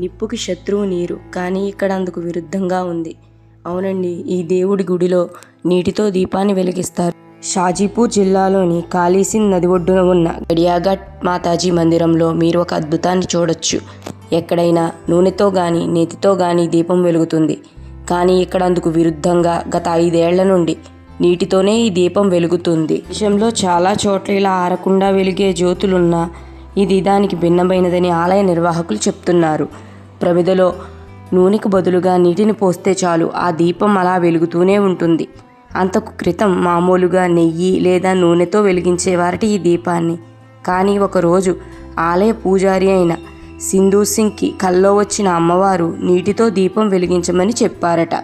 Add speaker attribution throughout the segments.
Speaker 1: నిప్పుకి శత్రువు నీరు కానీ ఇక్కడ అందుకు విరుద్ధంగా ఉంది. అవునండి ఈ దేవుడి గుడిలో నీటితో దీపాన్ని వెలిగిస్తారు. షాజీపూర్ జిల్లాలోని కాళీసింగ్ నది ఒడ్డున ఉన్న గడియాఘట్ మాతాజీ మందిరంలో మీరు ఒక అద్భుతాన్ని చూడొచ్చు. ఎక్కడైనా నూనెతో కానీ నేతితో కానీ దీపం వెలుగుతుంది. కానీ ఇక్కడ అందుకు విరుద్ధంగా గత ఐదేళ్ళ నుండి నీటితోనే ఈ దీపం వెలుగుతుంది. దేశంలో చాలా చోట్ల ఇలా ఆరకుండా వెలిగే జ్యోతులున్నా ఇది దానికి భిన్నమైనదని ఆలయ నిర్వాహకులు చెప్తున్నారు. ప్రమిదలో నూనెకు బదులుగా నీటిని పోస్తే చాలు ఆ దీపం అలా వెలుగుతూనే ఉంటుంది. అంతకు క్రితం మామూలుగా నెయ్యి లేదా నూనెతో వెలిగించేవారట ఈ దీపాన్ని. కానీ ఒకరోజు ఆలయ పూజారి అయిన సింధూ సింగ్కి కల్లో వచ్చిన అమ్మవారు నీటితో దీపం వెలిగించమని చెప్పారట.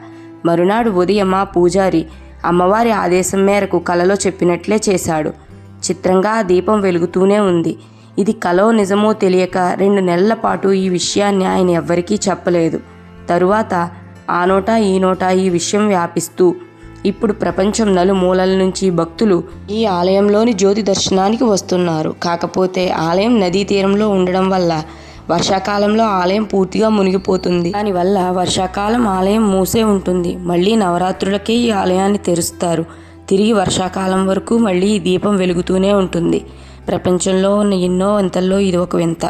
Speaker 1: మరునాడు ఉదయం ఆ పూజారి అమ్మవారి ఆదేశం మేరకు కలలో చెప్పినట్లే చేశాడు. చిత్రంగా ఆ దీపం వెలుగుతూనే ఉంది. ఇది కలో నిజమో తెలియక రెండు నెలల పాటు ఈ విషయాన్ని ఆయన ఎవ్వరికీ చెప్పలేదు. తరువాత ఆ నోట ఈ నోట ఈ విషయం వ్యాపిస్తూ ఇప్పుడు ప్రపంచం నలుమూలల నుంచి భక్తులు ఈ ఆలయంలోని జ్యోతి దర్శనానికి వస్తున్నారు. కాకపోతే ఆలయం నదీ తీరంలో ఉండడం వల్ల వర్షాకాలంలో ఆలయం పూర్తిగా మునిగిపోతుంది. దానివల్ల వర్షాకాలం ఆలయం మూసే ఉంటుంది. మళ్ళీ నవరాత్రులకే ఈ ఆలయాన్ని తెరుస్తారు. తిరిగి వర్షాకాలం వరకు మళ్ళీ ఈ దీపం వెలుగుతూనే ఉంటుంది. ప్రపంచంలో ఉన్న ఎన్నో వింతల్లో ఇది ఒక వింత.